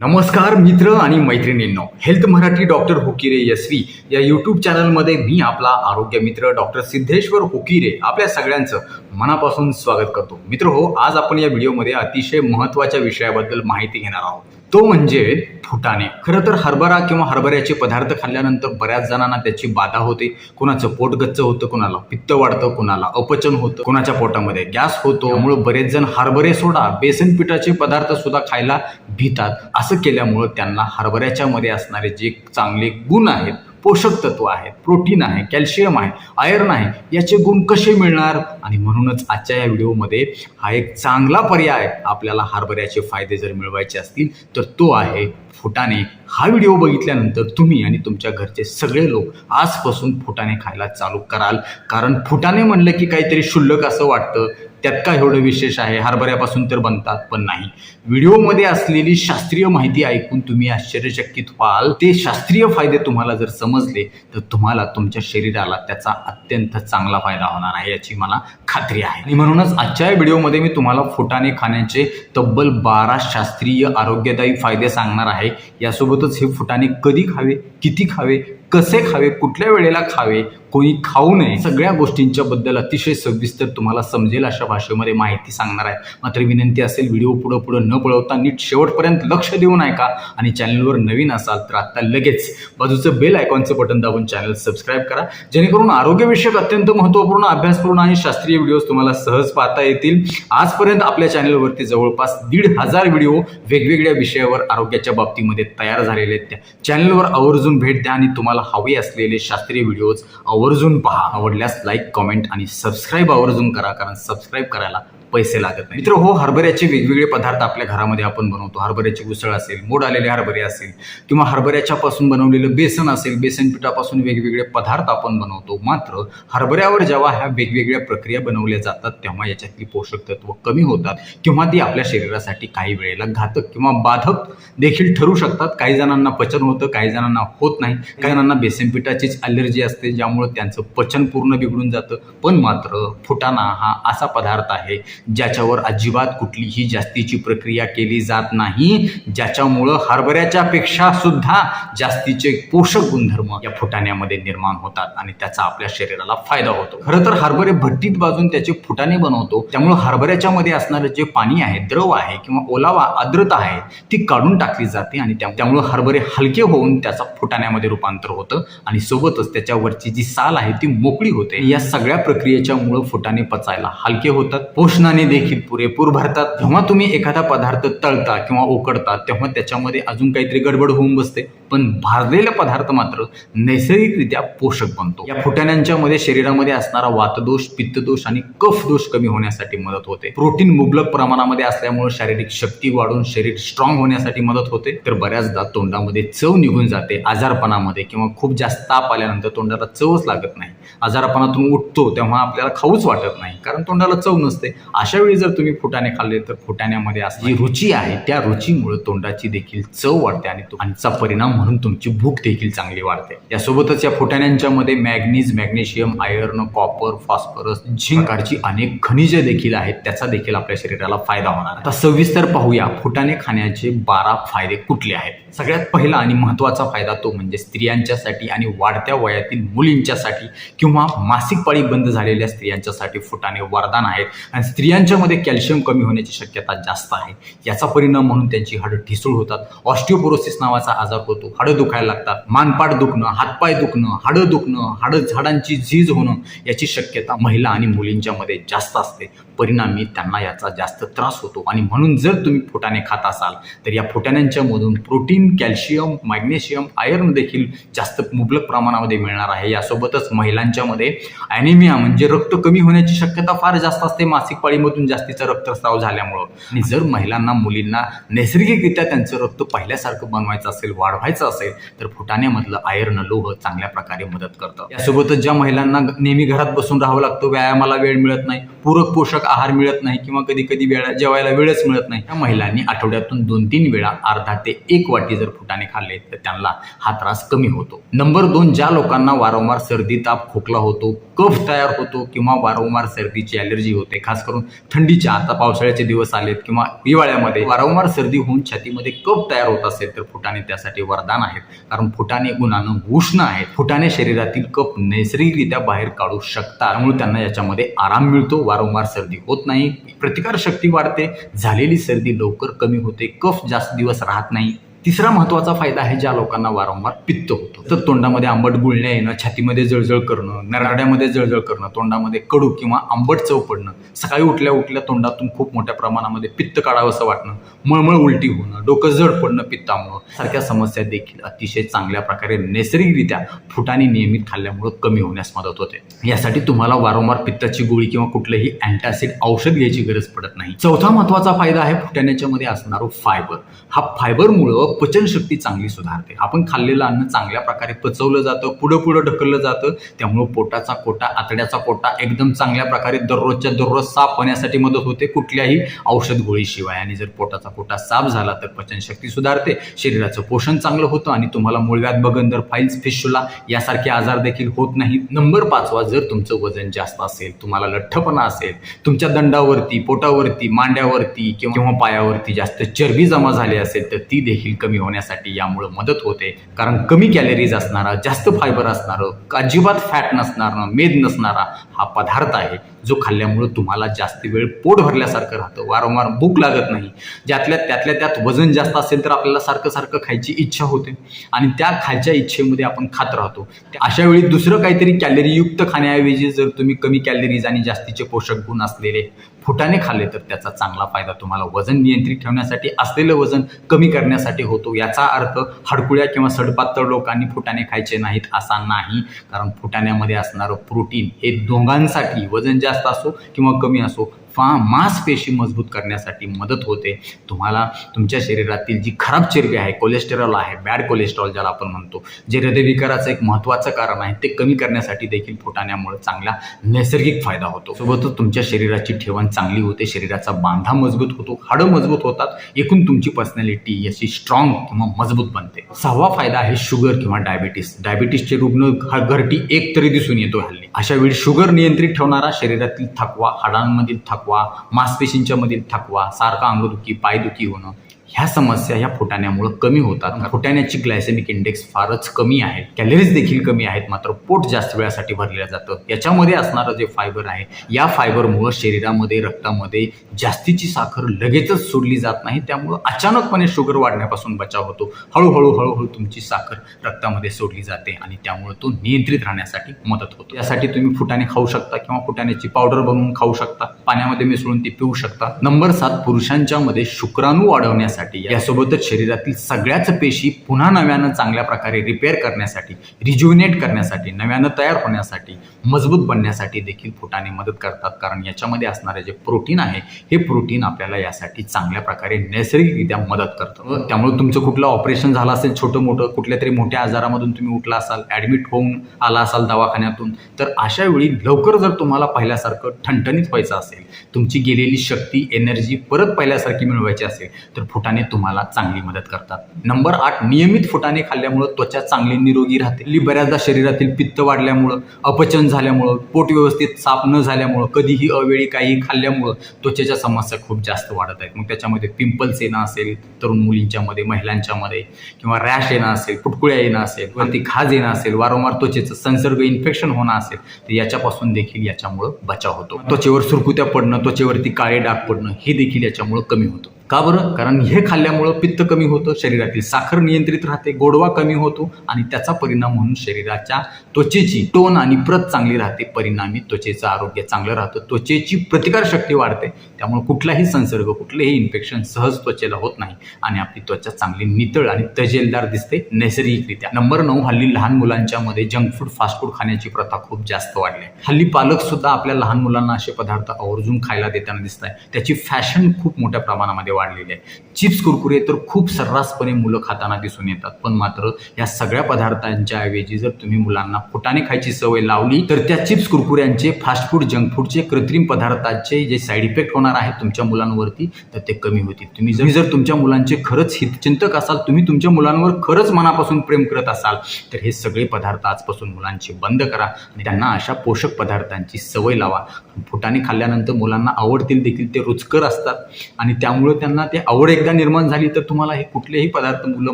नमस्कार मित्र आणि मैत्रिणींनो. हेल्थ मराठी डॉक्टर हुकिरे यस्वी या यूट्यूब चॅनलमध्ये मी आपला आरोग्य मित्र डॉक्टर सिद्धेश्वर हुकिरे आपल्या सगळ्यांचं मनापासून स्वागत करतो. मित्र हो आज आपण या व्हिडिओमध्ये अतिशय महत्त्वाच्या विषयाबद्दल माहिती घेणार आहोत. तो म्हणजे फुटाणे खरं तर हरभरा किंवा हरभऱ्याचे पदार्थ खाल्ल्यानंतर बऱ्याच जणांना त्याची बाधा होते. कुणाचं पोट गच्च होतं कुणाला पित्त वाढतं कुणाला अपचन होतं कुणाच्या पोटामध्ये गॅस होतो. त्यामुळे बरेच जण हरभरे सोडा बेसन पिठाचे पदार्थ सुद्धा खायला भीतात. असं केल्यामुळं त्यांना हरभऱ्याच्या मध्ये असणारे जे चांगले गुण आहेत पोषक तत्व आहे प्रोटीन आहे कॅल्शियम आहे आयर्न आहे याचे गुण कसे मिळणार? आणि म्हणूनच आजच्या या व्हिडिओमध्ये हा एक चांगला पर्याय आपल्याला हरभऱ्याचे फायदे जर मिळवायचे असतील तर तो आहे फुटाणे. हा व्हिडिओ बघितल्यानंतर तुम्ही आणि तुमच्या घरचे सगळे लोक आजपासून फुटाणे खायला चालू कराल. कारण फुटाणे म्हणलं की काहीतरी शुल्लक असं वाटतं. त्यात काय एवढं विशेष आहे? हरभऱ्यापासून तर बनतात पण नाही. व्हिडिओमध्ये असलेली शास्त्रीय माहिती ऐकून तुम्ही आश्चर्यचकित व्हाल. ते शास्त्रीय फायदे तुम्हाला जर समजले तर तुम्हाला तुमच्या शरीराला त्याचा अत्यंत चांगला फायदा होणार आहे याची मला खात्री आहे. आणि म्हणूनच आजच्या व्हिडिओमध्ये मी तुम्हाला फुटाने खाण्याचे तब्बल बारा शास्त्रीय आरोग्यदायी फायदे सांगणार आहे. यासोबतच हे फुटाने कधी खावे किती खावे कसे खावे कुठल्या वेळेला खावे कोणी खाऊ नये. सगळ्या गोष्टींच्या बद्दल अतिशय सविस्तर तुम्हाला समजेल अशा भाषेमध्ये माहिती सांगणार आहे. मात्र विनंती असेल व्हिडिओ पुढं पुढं न पळवता नीट शेवटपर्यंत लक्ष देऊन ऐका आणि चॅनलवर नवीन असाल तर आता लगेच बाजूचं बेल आयकॉनचं बटन दाबून चॅनल सबस्क्राईब करा. जेणेकरून आरोग्यविषयक अत्यंत महत्त्वपूर्ण अभ्यासपूर्ण आणि शास्त्रीय व्हिडिओज तुम्हाला सहज पाहता येतील. आजपर्यंत आपल्या चॅनलवरती जवळपास दीड हजार व्हिडिओ वेगवेगळ्या विषयावर आरोग्याच्या बाबतीमध्ये तयार झालेले आहेत त्या. चॅनलवर आवर्जून भेट द्या आणि तुम्हाला हवे असलेले शास्त्रीय व्हिडिओज आवर्जून पहा. आवडल्यास लाईक कॉमेंट आणि सबस्क्राईब आवर्जून करा कारण सबस्क्राईब करायला पैसे लागत नाही मित्र हो हरभऱ्याचे वेगवेगळे पदार्थ आपल्या घरामध्ये आपण बनवतो. हरभऱ्याची उसळ असेल मोड आलेले हरभरे असेल किंवा हरभऱ्याच्या पासून बनवलेलं बेसन असेल बेसन पिठापासून वेगवेगळे पदार्थ आपण बनवतो. मात्र हरभऱ्यावर जेव्हा ह्या वेगवेगळ्या प्रक्रिया बनवल्या जातात तेव्हा याच्यातली पोषक तत्व कमी होतात किंवा ती आपल्या शरीरासाठी काही वेळेला घातक किंवा बाधक देखील ठरू शकतात. काही जणांना पचन होतं काही जणांना होत नाही. काही जणांना बेसन पिठाचीच अलर्जी असते ज्यामुळं त्यांचं पचन पूर्ण बिघडून जातं. पण मात्र फुटाणा हा असा पदार्थ आहे ज्याच्यावर अजिबात कुठलीही जास्तीची प्रक्रिया केली जात नाही ज्याच्यामुळं हरभऱ्याच्या पेक्षा सुद्धा जास्तीचे पोषक गुणधर्म या फुटाण्यामध्ये निर्माण होतात आणि त्याचा आपल्या शरीराला फायदा होतो. खरं तर हरभरे भट्टीत बाजून त्याचे फुटाणे बनवतो. त्यामुळं हरभऱ्याच्या मध्ये असणारे जे पाणी आहे द्रव आहे किंवा ओलावा आर्द्रता आहे ती काढून टाकली जाते आणि त्या- हरभरे हलके होऊन त्याचा फुटाण्यामध्ये रूपांतर होतं आणि सोबतच त्याच्यावरची जी साल आहे ती मोकळी होते. या सगळ्या प्रक्रियेच्या मुळे फुटाणे पचायला हलके होतात. पोषणाने देखील पुरेपूर भरतात. जेव्हा तुम्ही एखादा पदार्थ तळता किंवा उकडता तेव्हा त्याच्यामध्ये अजून काहीतरी गडबड होऊन बसते. पण भाजलेला पदार्थ मात्र नैसर्गिकरित्या पोषक बनतो. या फुटाण्यांच्या मध्ये शरीरामध्ये असणारा वातदोष पित्तदोष आणि कफ दोष कमी होण्यासाठी मदत होते. प्रोटीन मुबलक प्रमाणामध्ये असल्यामुळे शारीरिक शक्ती वाढून शरीर स्ट्रॉंग होण्यासाठी मदत होते. तर बऱ्याचदा तोंडामध्ये चव निघून जाते. आजारपणामध्ये किंवा खूप जास्त ताप आल्यानंतर तोंडाला चवच लागत नाही. आजारपणातून उठतो तेव्हा आपल्याला खाऊच वाटत नाही. कारण तोंडाला चव नसते. अशा वेळी जर तुम्ही फुटाणे खाल्ले तर फुटाण्यामध्ये असली रुची आहे त्या रुचीमुळे तोंडाची देखील चव वाढते आणि तो परिणाम म्हणून तुमची भूक देखील चांगली वाढते. यासोबतच या फुटाण्यांच्या मध्ये manganese magnesium iron copper phosphorus झिंकारची अनेक खनिजे देखील आहेत. त्याचा देखील आपल्या शरीराला फायदा होणार आता सविस्तर पाहूया फुटाणे खाण्याचे बारा फायदे कुठले आहेत? सगळ्यात पहिला आणि महत्त्वाचा फायदा तो म्हणजे स्त्रियांच्यासाठी आणि वाढत्या वयातील मुलींच्या मुलींच्यासाठी किंवा मासिक पाळी बंद झालेल्या स्त्रियांच्यासाठी फुटाणे वरदान आहेत. आणि स्त्रियांच्यामध्ये कॅल्शियम कमी होण्याची शक्यता जास्त आहे. याचा परिणाम म्हणून त्यांची हाडं ठिसूळ होतात. ऑस्टिओपोरोसिस नावाचा आजार होतो. हाडं दुखायला लागतात. मानपाट दुखणं हातपाय दुखणं हाडं दुखणं हाडं झाडांची झीज होणं याची शक्यता महिला आणि मुलींच्यामध्ये जास्त असते. परिणामी त्यांना याचा जास्त त्रास होतो. आणि म्हणून जर तुम्ही फुटाणे खात असाल तर या फुटाण्यांच्यामधून प्रोटीन कॅल्शियम मॅग्नेशियम आयर्न देखील जास्त मुबलक प्रमाणामध्ये मिळणार आहे. यासोबतच महिलांच्यामध्ये ॲनिमिया म्हणजे रक्त कमी होण्याची शक्यता फार जास्त असते. मासिक पाळीमधून जास्तीचा रक्तस्राव झाल्यामुळं. आणि जर महिलांना मुलींना नैसर्गिकरित्या त्यांचं रक्त पहिल्यासारखं बनवायचं असेल वाढवायचं असेल तर फुटाण्यामधलं आयर्न लोह चांगल्या प्रकारे मदत करतं. यासोबतच ज्या महिलांना नेहमी घरात बसून राहावं लागतं व्यायामाला वेळ मिळत नाही पूरक पोषक आहार मिळत नाही किंवा कधी कधी वेळा जेवायला वेळच मिळत नाही. त्या महिलांनी आठवड्यातून दोन तीन वेळा अर्धा ते एक वाटी जर फुटाणे खाल्ले तर त्यांना हा त्रास कमी होतो. नंबर दोन ज्या लोकांना वारंवार सर्दी ताप खोकला होतो कफ तयार होतो किंवा वारंवार सर्दीची ॲलर्जी होते खास करून थंडीच्या आता पावसाळ्याचे दिवस आलेत किंवा हिवाळ्यामध्ये वारंवार सर्दी होऊन छातीमध्ये कफ तयार होत असेल तर फुटाणे त्यासाठी वरदान आहेत. कारण फुटाणे गुणानं उष्ण आहेत. फुटाणे शरीरातील कफ नैसर्गिकरित्या बाहेर काढू शकतात. त्यामुळे त्यांना याच्यामध्ये आराम मिळतो वारंवार सर्दी होत नाही. प्रतिकार शक्ती वाढते. झालेली सर्दी लवकर कमी होते. कफ जास्त दिवस राहत नाही. तिसरा महत्त्वाचा फायदा आहे ज्या लोकांना वारंवार पित्त होतं. तर तोंडामध्ये आंबट गुळण्या येणं छातीमध्ये जळजळ करणं नरड्यामध्ये जळजळ करणं तोंडामध्ये कडू किंवा आंबट चव पडणं सकाळी उठल्या उठल्या तोंडातून खूप मोठ्या प्रमाणामध्ये पित्त काढावंसं वाटणं मळमळ उलटी होणं डोकं जड पडणं पित्तामुळं सारख्या समस्या देखील अतिशय चांगल्या प्रकारे नैसर्गिकरित्या फुटाने नियमित खाल्ल्यामुळं कमी होण्यास मदत होते. यासाठी तुम्हाला वारंवार पित्ताची गोळी किंवा कुठलंही अँटासिड औषध घ्यायची गरज पडत नाही. चौथा महत्त्वाचा फायदा आहे फुटाण्याच्यामध्ये मध्ये असणारं फायबर. हा फायबरमुळं पचनशक्ती चांगली सुधारते. आपण खाल्लेलं अन्न चांगल्या प्रकारे पचवलं जातं पुढं पुढं ढकललं जातं त्यामुळं पोटाचा कोटा आतड्याचा कोटा एकदम चांगल्या प्रकारे दररोजच्या दररोज साफ होण्यासाठी मदत होते कुठल्याही औषध गोळीशिवाय. आणि जर पोटाचा कोटा साफ झाला तर पचनशक्ती सुधारते शरीराचं पोषण चांगलं होतं आणि तुम्हाला मुळव्यात बगंदर फाईल्स फिशुला यासारखे आजार देखील होत नाहीत. नंबर पाचवा जर तुमचं वजन जास्त असेल तुम्हाला लठ्ठपणा असेल तुमच्या दंडावरती पोटावरती मांड्यावरती किंवा पायावरती जास्त चरबी जमा झाली असेल तर ती देखील कमी होण्यासाठी यामुळे मदत होते. कारण कमी कॅलरीज असणारा जास्त फायबर असणारं अजिबात फॅट नसणार मेद नसणारा हा पदार्थ आहे जो खाल्ल्यामुळं तुम्हाला जास्त वेळ पोट भरल्यासारखं राहतं. वारंवार भूक लागत नाही. ज्यातल्या त्यातल्या त्यात वजन जास्त असेल तर आपल्याला सारखं सारखं खायची इच्छा होते. आणि त्या खायच्या इच्छेमध्ये आपण खात राहतो. अशा वेळी दुसरं काहीतरी कॅलरीयुक्त खाण्याऐवजी जर तुम्ही कमी कॅलरीज आणि जास्तीचे पोषक गुण असलेले फुटाणे खाल्ले तर त्याचा चांगला फायदा तुम्हाला वजन नियंत्रित ठेवण्यासाठी असलेलं वजन कमी करण्यासाठी होतो. याचा अर्थ हडकुळ्या किंवा सडपातळ लोकांनी फुटाणे खायचे नाहीत असा नाही. कारण फुटाण्यामध्ये असणारं प्रोटीन हे दोघांसाठी वजन जास्त असो किंवा कमी असो फा मांसपेशी मजबूत करण्यासाठी मदत होते. तुम्हाला तुमच्या शरीरातील जी खराब चरबी आहे कोलेस्टेरॉल आहे बॅड कोलेस्ट्रॉल ज्याला आपण म्हणतो जे हृदयविकाराचं एक महत्त्वाचं कारण आहे ते कमी करण्यासाठी देखील फुटाण्यामुळे चांगला नैसर्गिक फायदा होतो. सोबतच तुमच्या शरीराची ठेवण चांगली होते शरीराचा बांधा मजबूत होतो हाडं मजबूत होतात एकूण तुमची पर्सनॅलिटी अशी स्ट्रॉंग किंवा मजबूत बनते. सहावा फायदा आहे शुगर किंवा डायबिटीस डायबिटीसचे रुग्ण घरटी एक तरी दिसून येतो हल्ली. अशा वेळी शुगर नियंत्रित ठेवणारा शरीरातील थकवा हाडांमधील थकवा मांसपेशींच्या मधील थकवा सारखा अंगदुखी पायदुखी होणं ह्या समस्या ह्या फुटाण्यामुळे कमी होतात. फुटाण्याची ग्लायसेमिक इंडेक्स फारच कमी आहे. कॅलरीज देखील कमी आहेत मात्र पोट जास्त वेळासाठी भरलेलं जातं. याच्यामध्ये असणारं जे फायबर आहे या फायबरमुळं शरीरामध्ये रक्तामध्ये जास्तीची साखर लगेचच सोडली जात नाही. त्यामुळं अचानकपणे शुगर वाढण्यापासून बचाव होतो. हळूहळू हळूहळू तुमची साखर रक्तामध्ये सोडली जाते आणि त्यामुळे तो नियंत्रित राहण्यासाठी मदत होतो. यासाठी तुम्ही फुटाणे खाऊ शकता किंवा फुटाण्याची पावडर बनवून खाऊ शकता. पाण्यामध्ये मिसळून ती पिऊ शकता. नंबर सात पुरुषांच्या मध्ये शुक्राणू वाढवण्यासाठी यासोबतच शरीरातील सगळ्याच पेशी पुन्हा नव्यानं चांगल्या प्रकारे रिपेअर करण्यासाठी रिज्युनेट करण्यासाठी नव्यानं तयार होण्यासाठी मजबूत बनण्यासाठी देखील फुटाणे मदत करतात. कारण याच्यामध्ये असणारे जे प्रोटीन आहे हे प्रोटीन आपल्याला यासाठी चांगल्या प्रकारे नैसर्गिकरित्या मदत करतं. त्यामुळे तुमचं कुठलं ऑपरेशन झालं असेल छोटं मोठं कुठल्या तरी मोठ्या आजारामधून तुम्ही उठला असाल ॲडमिट होऊन आला असाल दवाखान्यातून तर अशा वेळी लवकर जर तुम्हाला पहिल्यासारखं ठणठणीत व्हायचं असेल तुमची गेलेली शक्ती एनर्जी परत पहिल्यासारखी मिळवायची असेल तर फुटाणे तुम्हाला चांगली मदत करतात. नंबर आठ नियमित फुटाणे खाल्ल्यामुळं त्वचा चांगली निरोगी राहते. बऱ्याचदा शरीरातील पित्त वाढल्यामुळं अपचन झाल्यामुळं पोट व्यवस्थित साफ न झाल्यामुळं कधीही अवेळी काही खाल्ल्यामुळं त्वचेच्या समस्या खूप जास्त वाढत आहेत. मग त्याच्यामध्ये पिंपल्स येणं असेल तरुण मुलींच्यामध्ये महिलांच्यामध्ये किंवा रॅश येणं असेल पुटकुळ्या येणं असेल वरती खाज येणं असेल वारंवार त्वचेचं संसर्ग इन्फेक्शन होणं असेल तर याच्यापासून देखील याच्यामुळं बचाव होतो. त्वचेवर सुरकुत्या पडणं त्वचेवरती काळे डाग पडणं हे देखील याच्यामुळं कमी होतं. का बरं? कारण हे खाल्ल्यामुळं पित्त कमी होतं शरीरातील साखर नियंत्रित राहते गोडवा कमी होतो आणि त्याचा परिणाम म्हणून शरीराच्या त्वचेची टोन आणि प्रत चांगली राहते. परिणामी त्वचेचं आरोग्य चांगलं राहतं. त्वचेची प्रतिकारशक्ती वाढते. त्यामुळे कुठलाही संसर्ग कुठलेही इन्फेक्शन सहज त्वचेला होत नाही आणि आपली त्वचा चांगली नितळ आणि तजेलदार दिसते नैसर्गिकरित्या. नंबर नऊ हल्ली लहान मुलांच्या मध्ये जंक फूड फास्ट फूड खाण्याची प्रथा खूप जास्त वाढली आहे. हल्ली पालक सुद्धा आपल्या लहान मुलांना असे पदार्थ आवर्जून खायला देताना दिसत आहे त्याची फॅशन खूप मोठ्या प्रमाणामध्ये वाढलेले आहे चिप्स कुरकुरे तर खूप सर्रासपणे मुलं खाताना दिसून येतात. पण मात्र या सगळ्या पदार्थांच्या ऐवजी जर तुम्ही मुलांना फुटाने खायची सवय लावली तर त्या चिप्स कुरकुऱ्यांचे फास्ट फूड जंक फूडचे कृत्रिम पदार्थांचे जे साईड इफेक्ट होणार आहेत तुमच्या मुलांवरती तर ते कमी होतील. तुम्ही जर जर तुमच्या मुलांचे खरंच हितचिंतक असाल तुम्ही तुमच्या मुलांवर खरंच मनापासून प्रेम करत असाल तर हे सगळे पदार्थ आजपासून मुलांचे बंद करा आणि त्यांना अशा पोषक पदार्थांची सवय लावा. फुटाने खाल्ल्यानंतर मुलांना आवडतील देखील ते रुचकर असतात आणि त्यामुळे त्यांना ते आवड एकदा निर्माण झाली तर तुम्हाला हे कुठलेही पदार्थ मुलं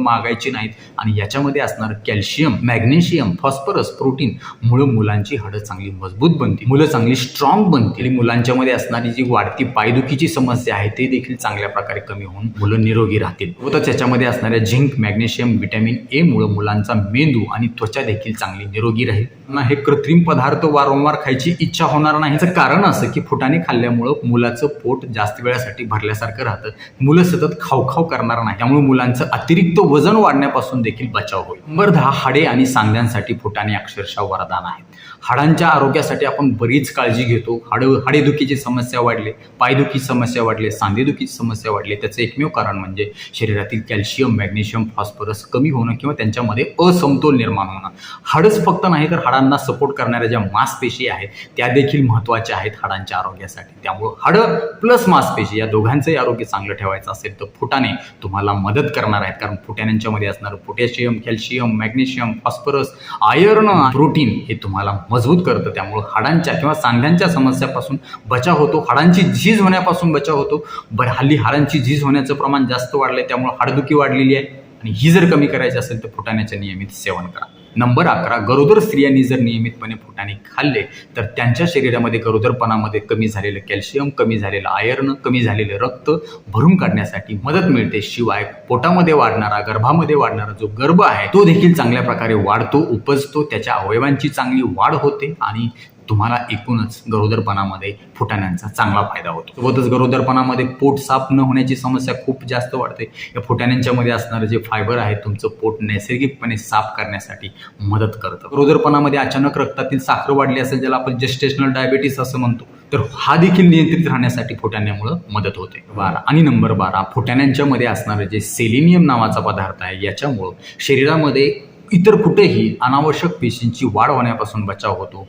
मागायचे नाहीत. आणि याच्यामध्ये असणार कॅल्शियम मॅग्नेशियम फॉस्फरस प्रोटीन मुळे मुलांची हाडं चांगली मजबूत बनतील मुलं चांगली स्ट्रॉंग बनतील. आणि मुलांच्यामध्ये असणारी जी वाढती पायदुखीची समस्या आहे ते देखील चांगल्या प्रकारे कमी होऊन मुलं निरोगी राहतील. व तर त्याच्यामध्ये असणाऱ्या झिंक मॅग्नेशियम व्हिटॅमिन ए मुळे मुलांचा मेंदू आणि त्वचा देखील चांगली निरोगी राहील. हे कृत्रिम पदार्थ वारंवार खायची इच्छा होणार नाही. कारण असं की फुटाने खाल्ल्यामुळं मुलाचं पोट जास्त वेळासाठी भरल्यासारखं राहतं. मुलं सतत खावखाव करणार नाही. त्यामुळे मुलांचं अतिरिक्त वजन वाढण्यापासून देखील बचाव होईल. नंबर दहा हाडे आणि सांध्यांसाठी फुटाणे अक्षरशः वरदान आहेत. हाडांच्या आरोग्यासाठी आपण बरीच काळजी घेतो. हाड हाडेदुखीची समस्या वाढले पायदुखी समस्या वाढले सांधेदुखीची समस्या वाढली. त्याचं एकमेव कारण म्हणजे शरीरातील कॅल्शियम मॅग्नेशियम फॉस्फरस कमी होणं किंवा त्यांच्यामध्ये असमतोल निर्माण होणं. हाडच फक्त नाही तर हाडांना सपोर्ट करणाऱ्या ज्या मांसपेशी आहेत त्या देखील महत्त्वाच्या आहेत हाडांच्या आरोग्यासाठी. त्यामुळं हाडं प्लस मांसपेशी या दोघांचंही आरोग्य चांगलं ठेवायचं असेल तर फुटाणे तुम्हाला मदत करणार आहेत. कारण फुटाण्यांच्यामध्ये असणारं potassium calcium magnesium phosphorus iron protein हे तुम्हाला मजबूत करतं. त्यामुळं हाडांच्या किंवा सांध्यांच्या समस्यापासून बचाव होतो. हाडांची झीज होण्यापासून बचाव होतो. बरं हल्ली हाडांची झीज होण्याचं प्रमाण जास्त वाढलं आहे त्यामुळं हाडदुखी वाढलेली आहे. आणि ही जर कमी करायची असेल तर फुटाण्याचं नियमित सेवन करा. नंबर अकरा गरोदर स्त्रियांनी जर नियमितपणे फुटाणे खाल्ले तर त्यांच्या शरीरामध्ये गरोदरपणामध्ये कमी झालेलं कॅल्शियम कमी झालेलं आयर्न कमी झालेलं रक्त भरून काढण्यासाठी मदत मिळते. शिवाय पोटामध्ये वाढणारा गर्भामध्ये वाढणारा जो गर्भ आहे तो देखील चांगल्या प्रकारे वाढतो उपजतो त्याच्या अवयवांची चांगली वाढ होते आणि तुम्हाला एकूणच गरोदरपणामध्ये फुटाण्यांचा चांगला फायदा होतो. सोबतच गरोदरपणामध्ये पोट साफ न होण्याची समस्या खूप जास्त वाढते. या फुटाण्यांच्यामध्ये असणारं जे फायबर आहे तुमचं पोट नैसर्गिकपणे साफ करण्यासाठी मदत करतं. गरोदरपणामध्ये अचानक रक्तातील साखर वाढली असेल ज्याला आपण जेस्टेशनल डायबिटीस असं म्हणतो तर हा देखील नियंत्रित राहण्यासाठी फुटाण्यामुळं मदत होते. बारा. आणि नंबर बारा फुटाण्यांच्या मध्ये असणारं जे सेलिनियम नावाचा पदार्थ आहे याच्यामुळं शरीरामध्ये इतर कुठेही अनावश्यक पेशींची वाढ होण्यापासून बचाव होतो.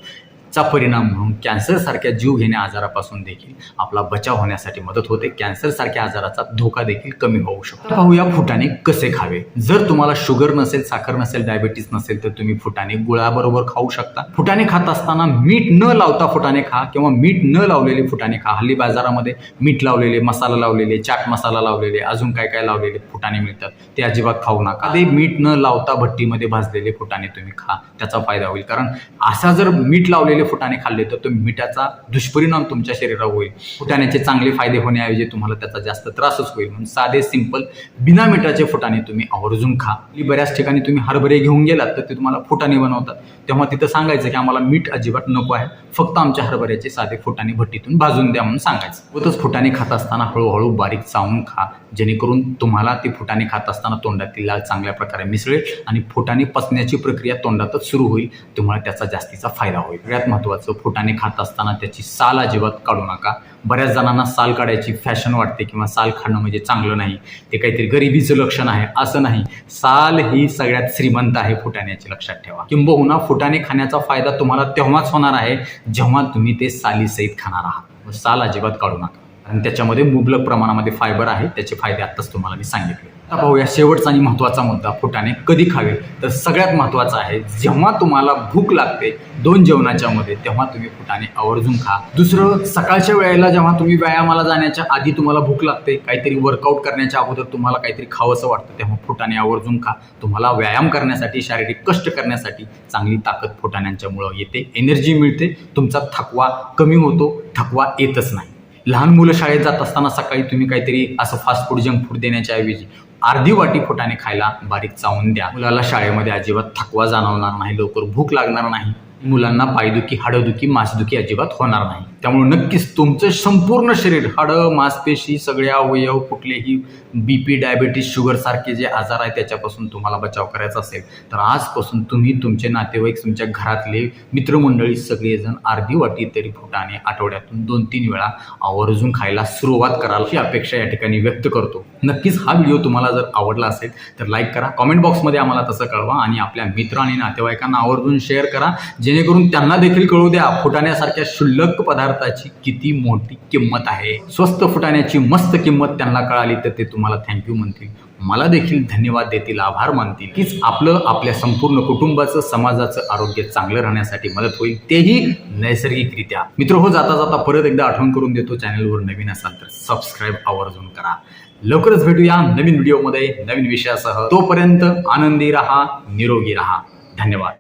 चा परिणाम म्हणून कॅन्सरसारख्या जीवघेण्या आजारापासून देखील आपला बचाव होण्यासाठी मदत होते. कॅन्सरसारख्या आजाराचा धोका देखील कमी होऊ शकतो. पाहूया फुटाणे कसे खावे. जर तुम्हाला शुगर नसेल साखर नसेल डायबिटीस नसेल तर तुम्ही फुटाणे गुळाबरोबर खाऊ शकता. फुटाणे खात असताना मीठ न लावता फुटाणे खा किंवा मीठ न लावलेले फुटाणे खा. हल्ली बाजारामध्ये मीठ लावलेले मसाला लावलेले चाट मसाला लावलेले अजून काय काय लावलेले फुटाणे मिळतात ते अजिबात खाऊ नका. ते मीठ न लावता भट्टीमध्ये भाजलेले फुटाणे तुम्ही खा. त्याचा फायदा होईल. कारण असा जर मीठ लावलेले फुटाणे खाल्ले तर तो मिठाचा दुष्परिणाम तुमच्या शरीरावर होईल. फुटाण्याचे चांगले फायदे होण्याऐवजी तुम्हाला त्याचा जास्त त्रासच होईल. म्हणून साधे सिंपल बिना मिठाचे फुटाणे तुम्ही आवर्जून खा. बऱ्याच ठिकाणी तुम्ही हरभरे घेऊन गेलात तर ते तुम्हाला फुटाणे बनवतात. तेव्हा तिथं सांगायचं की आम्हाला मीठ अजिबात नको आहे. फक्त आमच्या हरभऱ्याचे साधे फुटाणे भट्टीतून भाजून द्या म्हणून सांगायचं. होतच फुटाणे खात असताना हळूहळू बारीक चावून खा. जेणेकरून तुम्हाला ते फुटाणे खात असताना तोंडातील लाल चांगल्या प्रकारे मिसळेल आणि फुटाणे पचण्याची प्रक्रिया तोंडातच सुरू होईल. तुम्हाला त्याचा जास्तीचा फायदा होईल. सगळ्यात महत्त्वाचं फुटाणे खात असताना त्याची साल अजिबात काढू नका. बऱ्याच जणांना साल काढायची फॅशन वाटते किंवा साल खाणं म्हणजे चांगलं नाही. ते काहीतरी गरिबीचं लक्षण आहे असं नाही. साल ही सगळ्यात श्रीमंत आहे फुटाण्याची लक्षात ठेवा. किंबहुना फुटाणे खाण्याचा फायदा तुम्हाला तेव्हाच होणार आहे जेव्हा तुम्ही ते सालीसहित खाणार आहात. साल अजिबात काढू नका. आणि त्याच्यामध्ये मुबलक प्रमाणामध्ये फायबर आहे त्याचे फायदे आत्ताच तुम्हाला मी सांगितले. आता पाहूया शेवटचा आणि महत्त्वाचा मुद्दा फुटाणे कधी खावे? तर सगळ्यात महत्त्वाचा आहे जेव्हा तुम्हाला भूक लागते दोन जेवणाच्या मध्ये तेव्हा तुम्ही फुटाणे आवर्जून खा. दुसरं सकाळच्या वेळेला जेव्हा तुम्ही व्यायामाला जाण्याच्या आधी तुम्हाला भूक लागते काहीतरी वर्कआउट करण्याच्या अगोदर तुम्हाला काहीतरी खावंसं वाटतं तेव्हा फुटाणे आवर्जून खा. तुम्हाला व्यायाम करण्यासाठी शारीरिक कष्ट करण्यासाठी चांगली ताकद फुटाण्यांच्यामुळं येते एनर्जी मिळते तुमचा थकवा कमी होतो थकवा येतच नाही. लहान मुलं शाळेत जात असताना सकाळी तुम्ही काहीतरी असं फास्ट फूड जंक फूड देण्याच्या ऐवजी अर्धी वाटी फुटाने खायला बारीक चावून द्या. मुलाला शाळेमध्ये अजिबात थकवा जाणवणार नाही लवकर भूक लागणार नाही. मुलांना पायदुखी हाडदुखी मासदुखी अजिबात होणार नाही. त्यामुळे नक्कीच तुमचं संपूर्ण शरीर हाडं मांसपेशी सगळे अवयव कुठलेही बी पी डायबिटीस शुगरसारखे जे आजार आहे त्याच्यापासून तुम्हाला बचाव करायचा असेल तर आजपासून तुम्ही तुमचे नातेवाईक तुमच्या घरातले मित्रमंडळी सगळेजण अर्धी वाटी तरी फुटाने आठवड्यातून दोन तीन वेळा आवर्जून खायला सुरुवात कराल ही अपेक्षा या ठिकाणी व्यक्त करतो. नक्कीच हा व्हिडिओ तुम्हाला जर आवडला असेल तर लाईक करा. कॉमेंट बॉक्समध्ये आम्हाला तसं कळवा आणि आपल्या मित्र आणि नातेवाईकांना आवर्जून शेअर करा. जेणेकरून त्यांना देखील कळू द्या फुटाण्यासारख्या क्षुल्लक पदार्थाची किती मोठी किंमत आहे? स्वस्त फुटाण्याची मस्त किंमत त्यांना कळाली तर ते तुम्हाला थँक्यू म्हणतील. मला देखील धन्यवाद देतील आभार मानतील. कीच आपलं आपल्या संपूर्ण कुटुंबाचं समाजाचं आरोग्य चांगलं राहण्यासाठी मदत होईल. तेही नैसर्गिकरित्या. मित्र हो जाता जाता परत एकदा आठवण करून देतो चॅनलवर नवीन असाल तर सबस्क्राईब आवर्जून करा. लवकरच भेटूया नवीन व्हिडिओमध्ये नवीन विषयासह. तोपर्यंत आनंदी राहा निरोगी राहा. धन्यवाद.